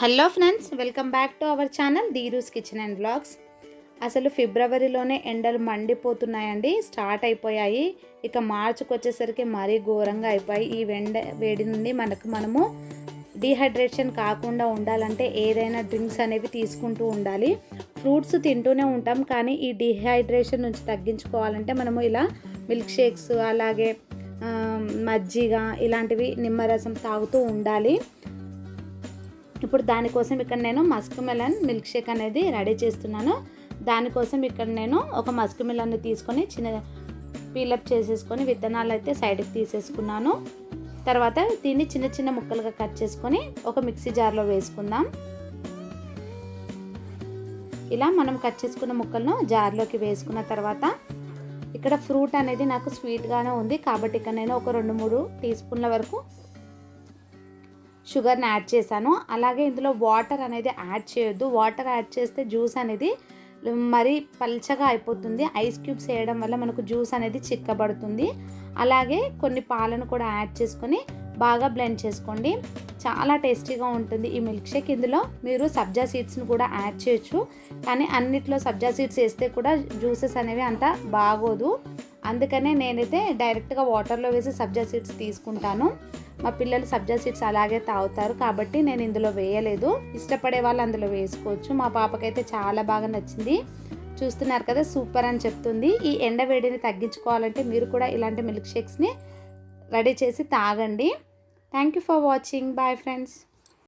Hello friends welcome back to our channel Dheeru's kitchen and blogs అసలు ఫిబ్రవరిలోనే ఎండలు మండిపోతున్నాయండి start అయిపోయాయి. ఇక మార్చికి వచ్చేసరికి మరీ ఘోరంగా అయిపోయి ఈ వెండ వేడి నుండి మనకు మనము డీహైడ్రేషన్ కాకుండా ఉండాలంటే ఏదైనా డ్రింక్స్ అనేవి తీసుకుంటూ ఉండాలి. ఫ్రూట్స్ తింటూనే ఉంటాం కానీ ఈ డీహైడ్రేషన్ నుంచి తగ్గించుకోవాలంటే మనము ఇలా మిల్క్ షేక్స్ అలాగే మజ్జిగ ఇలాంటివి నిమ్మరసం తాగుతూ ఉండాలి. ఇప్పుడు దానికోసం ఇక్కడ నేను మస్క్ మెలన్ మిల్క్ షేక్ అనేది రెడీ చేస్తున్నాను. దానికోసం ఇక్కడ నేను ఒక మస్క్ మెలన్ని తీసుకొని చిన్న పీలప్ చేసేసుకొని విత్తనాలు అయితే సైడ్కి తీసేసుకున్నాను. తర్వాత దీన్ని చిన్న చిన్న ముక్కలుగా కట్ చేసుకొని ఒక మిక్సీ జార్లో వేసుకుందాం. ఇలా మనం కట్ చేసుకున్న ముక్కలను జార్లోకి వేసుకున్న తర్వాత ఇక్కడ ఫ్రూట్ అనేది నాకు స్వీట్గానే ఉంది. కాబట్టి ఇక్కడ నేను ఒక రెండు మూడు టీ స్పూన్ల వరకు షుగర్ని యాడ్ చేశాను. అలాగే ఇందులో వాటర్ అనేది యాడ్ చేయొద్దు. వాటర్ యాడ్ చేస్తే జ్యూస్ అనేది మరి పల్చగా అయిపోతుంది. ఐస్ క్యూబ్స్ వేయడం వల్ల మనకు జ్యూస్ అనేది చిక్కబడుతుంది. అలాగే కొన్ని పాలను కూడా యాడ్ చేసుకొని బాగా బ్లెండ్ చేసుకోండి. చాలా టేస్టీగా ఉంటుంది ఈ మిల్క్ షేక్. ఇందులో మీరు సబ్జా సీడ్స్ని కూడా యాడ్ చేయొచ్చు. కానీ అన్నిట్లో సబ్జా సీడ్స్ వేస్తే కూడా జ్యూసెస్ అనేవి అంత బాగోదు. అందుకనే నేనైతే డైరెక్ట్గా వాటర్లో వేసి సబ్జా సీడ్స్ తీసుకుంటాను. మా పిల్లలు సబ్జా సీడ్స్ అలాగే తాగుతారు కాబట్టి నేను ఇందులో వేయలేదు. ఇష్టపడే వాళ్ళు అందులో వేసుకోవచ్చు. మా పాపకైతే చాలా బాగా నచ్చింది. చూస్తున్నారు కదా సూపర్ అని చెప్తుంది. ఈ ఎండ వేడిని తగ్గించుకోవాలంటే మీరు కూడా ఇలాంటి మిల్క్ షేక్స్ని రెడీ చేసి తాగండి. Thank you for watching. Bye friends.